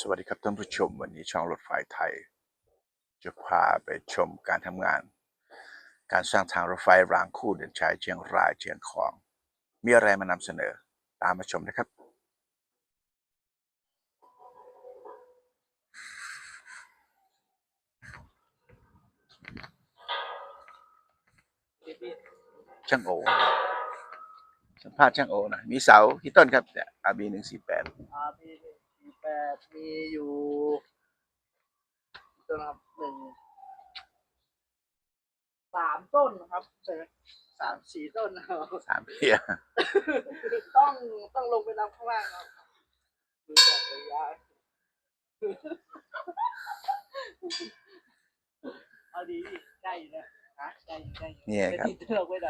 สวัสดีครับท่านผู้ชม วันนี้ช่องรถไฟไทย จะพาไปชมการทำงาน การสร้างทางรถไฟรางคู่เดินชายเชียงรายเชียงของ มีอะไรมานำเสนอตามมาชมนะครับ ช่างโอสัมภาษณ์ช่างโอนะมีเสาที่ต้นครับเนี่ยอาบีหนึ่งสี่แปด แปดมีอยู่ต้นครับหนึ่งสามต้นนะครับใช่ไหมสามสี่ต้นนะครับสามเพียต้องต้องลงไปนำข้างล่างครับดูจากระยะเอาดีดิใกล้อยู่นะฮะใกล้อยู่ใกล้อยู่เนี่ยครับไม่ติดเทือกไว้ไหน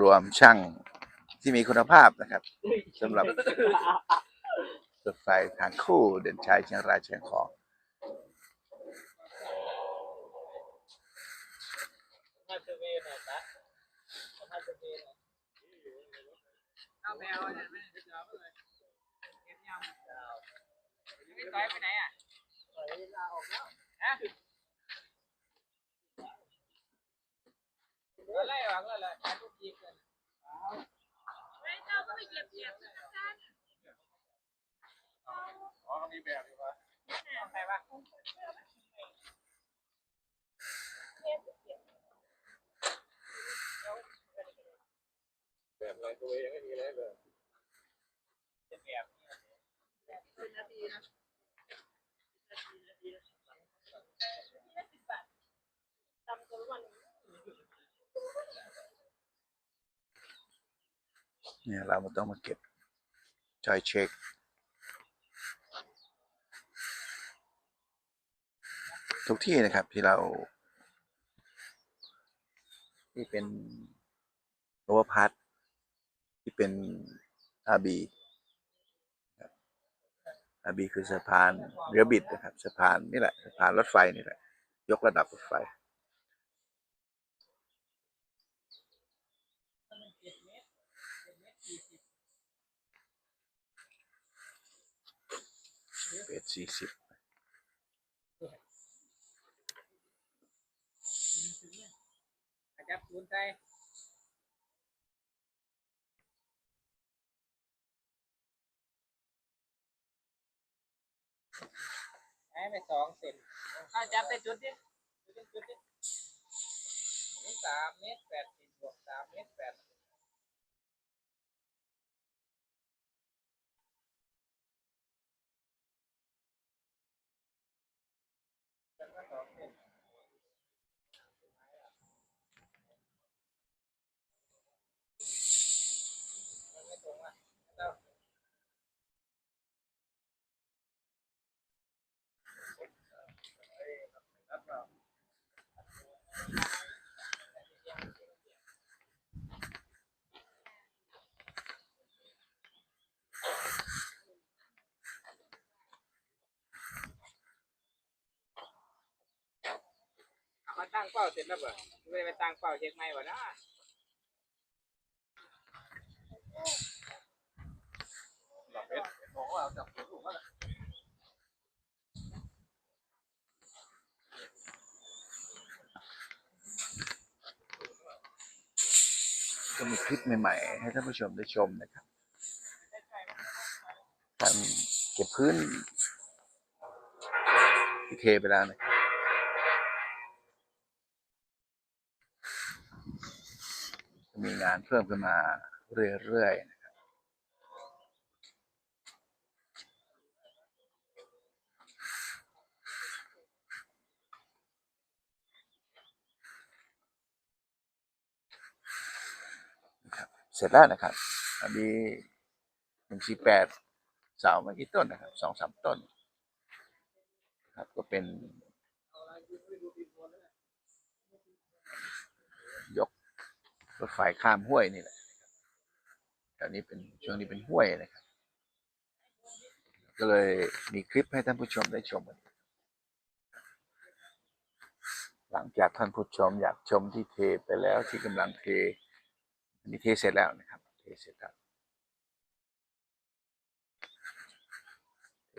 รวมๆช่าง ที่มีคุณภาพนะครับสำหรับรถไฟทางคู่เดินชายเชียงรายเชียงของมาเซเว่นหน่อยนะมาเซเว่นเอาแมวเนี่ยไม่ได้จะเอาเลยเก็บยำดาวไม่ต่อยไปไหนอะต่อยลาออกแล้วฮะไล่ออกแล้วแหละการทุกทีกัน ไปเหยียบเหยียบกันอ๋อเขามีแบบอยู่ปะใครปะแบบอะไรตัวเองไม่มีอะไรเลยเป็นแบบเป็นนาทีนะสิบบาทจำตัววัน เนี่ยเราต้องมาเก็บจอยเช็คทุกที่นะครับที่เรา ที่เป็นโอเวอร์พัทที่เป็นอาบีอาบีคือสะพานเรือบิดนะครับสะพานนี่แหละสะพานรถไฟนี่แหละยกระดับรถไฟ เป็ดสี่สิบจับคุณใจให้ไปสองเซนถ้าจับไปจุดดิจุดดิจุดดินี่สามเมตรแปดสิบบวกสามเมตรแปดสิบแล้วก็สองเซนมันไม่ตรงอะแล้ว มา ตั้งเป้าเสร็จแล้วบ่ไม่ไปตั้งเป้าเช็คไม่บ่นะแบบเพชรของเราจับตัวถูกแล้วก็มีคลิปใหม่ๆ ให้ท่านผู้ชมได้ชมนะครับ การเก็บพื้นที่เทไปแล้วนะครับมีงานเพิ่มขึ้นมาเรื่อยๆนะครับเสร็จแล้วนะครับอันนี้หนึ่งสี่แปดเสาไม่กี่ต้นนะครับสองสามต้นครับก็เป็น ยก รถไฟข้ามห้วยนี่แหละแถวนี้เป็นช่วงนี้เป็นห้วยนะครับ ก็เลยมีคลิปให้ท่านผู้ชมได้ชมกันหลังจากท่านผู้ชมอยากชมที่เทไปแล้วที่กำลังเทอันนี้เทเสร็จแล้วนะครับ เทเสร็จแล้ว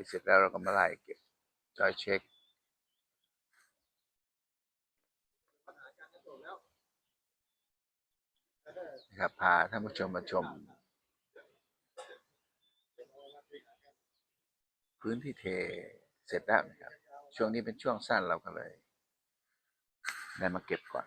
เสร็จแล้วเราก็มาไล่เก็บจอยเช็ค นะครับพาท่านผู้ชมมาชม พื้นที่เทเสร็จแล้วนะครับ ช่วงนี้เป็นช่วงสั้นเราก็เลยได้มาเก็บก่อน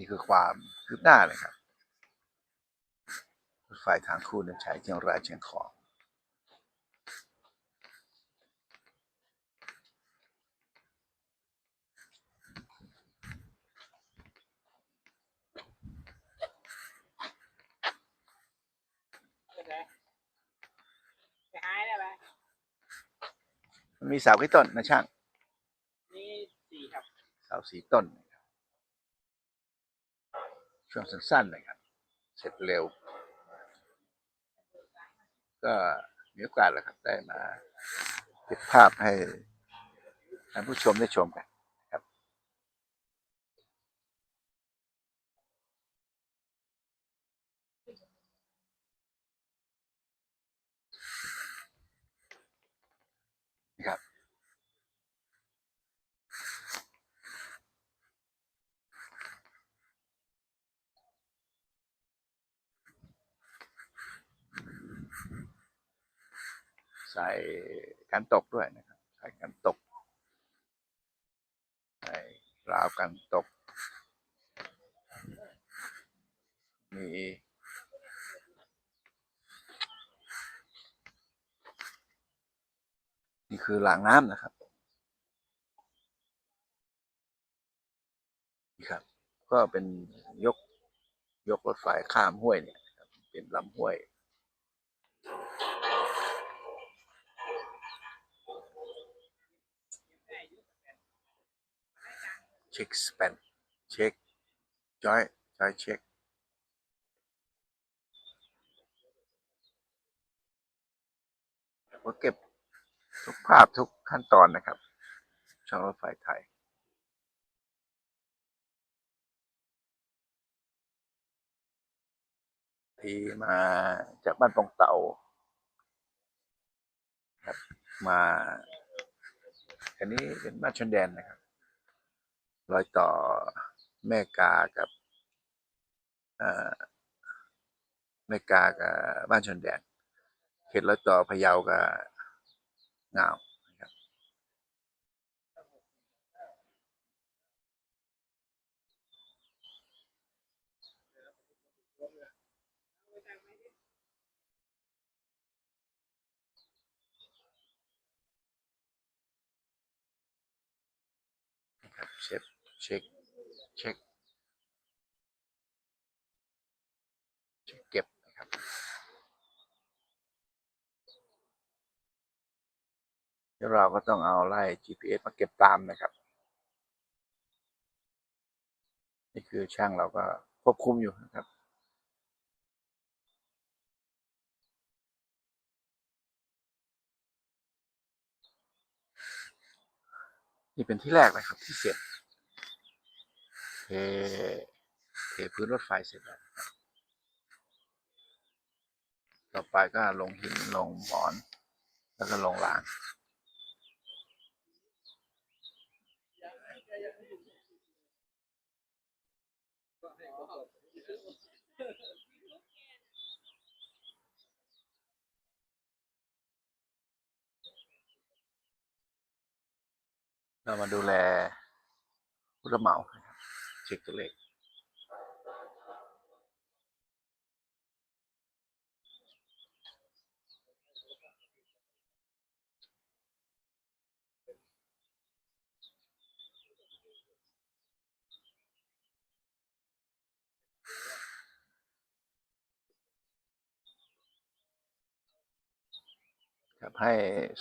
นะครับนี่คือความคืบหน้าเลยครับรถไฟทางคู่เดินชัยเชียงรายเชียงของไปไหนไปหายได้ไหมมันมีเสากี่ต้นนะช่าง นี่สี่ครับ เสาสีต้นนะครับ ช่วงสั้นๆนะครับ เสร็จเร็ว ก็มีโอกาสแล้วครับได้มาเก็บภาพให้ท่านผู้ชมได้ชมกันครับ นะครับ ใส่กันตกด้วยนะครับ ใส่กันตก ใส่ราวกันตก มีนี่คือหลางน้ำนะครับนี่ครับ ก็เป็นยกยกรถไฟข้ามห้วยเนี่ยครับเป็นลำห้วย เช็คสเปนเช็คจอยจอยเช็คผมเก็บทุกภาพทุกขั้นตอนนะครับ ช่องรถไฟไทยที่มาจากบ้านปองเต่าครับมาอันนี้เป็นบ้านชนแดนนะครับ รอยต่อแม่กากับแม่กากับบ้านชนแดนเขตรอยต่อพะเยากับงาวนะครับเช็ค เช็ค เช็คเช็คเก็บนะครับแล้วเราก็ต้องเอาไล่ GPS มาเก็บตามนะครับ นี่คือช่างเราก็ควบคุมอยู่นะครับนี่เป็นที่แรกนะครับที่เสร็จ เทเทพื้นรถไฟเสร็จแล้วต่อไปก็ลงหินลงหมอน แล้วก็ลงรางเรามาดูแลผู้รับเหมา ช็คตัวเลขครับให้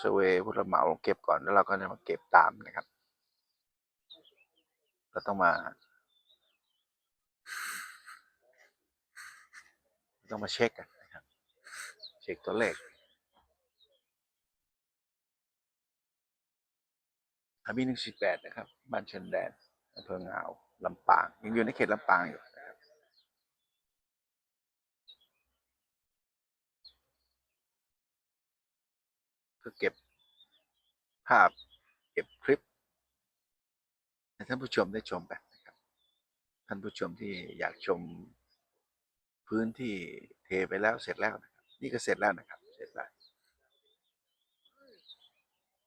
สเวผู้รับเหมาเก็บก่อนแล้วเราก็จะมาเก็บตามนะครับ เราต้องมา ต้องมาเช็คกันนะครับ เช็คตัวเลขอาบีหนึ่งสิบแปดนะครับ บ้านเชิญแดนอำเภองาวลำปาง ยังอยู่ในเขตลำปางอยู่นะครับเพื่อเก็บภาพเก็บคลิปให้ท่านผู้ชมได้ชมกันนะครับ ท่านผู้ชมที่อยากชม พื้นที่เทไปแล้วเสร็จแล้วนะครับ นี่ก็เสร็จแล้วนะครับ เสร็จแล้ว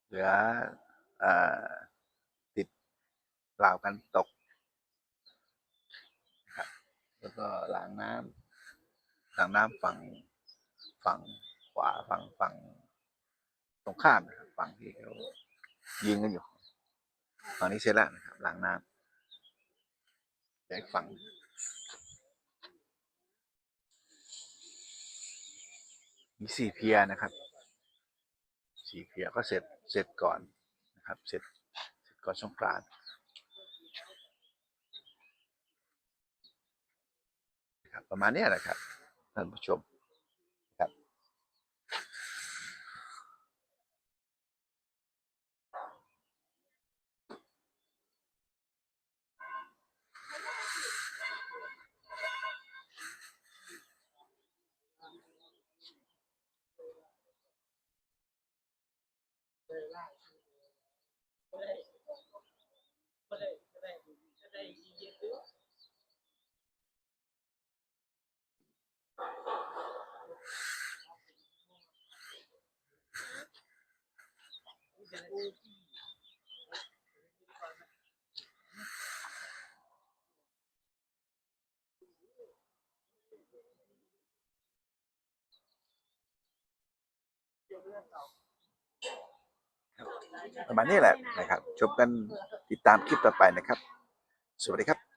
เหลืออติดราวกันตกนะครับแล้วก็ล้างน้ำล้างน้ำฝั่งฝั่งขวาฝั่งฝั่งตรงข้ามนะครับฝั่งที่เขายิงกันอยู่ฝั่งนี้เสร็จแล้วนะครับล้างน้ำแต่ฝั่ง มีสี่เพียนะครับ สี่เพียก็เสร็จเสร็จก่อนนะครับ เสร็จเสร็จก่อนสงกรานต์ครับประมาณนี้ยแหละครับท่านผู้ชมครับ ก็ได้ก็ได้ก็ได้ก็ได้เยอะด้วย ประมาณนี้แหละนะครับ ชมกันติดตามคลิปต่อไปนะครับ สวัสดีครับ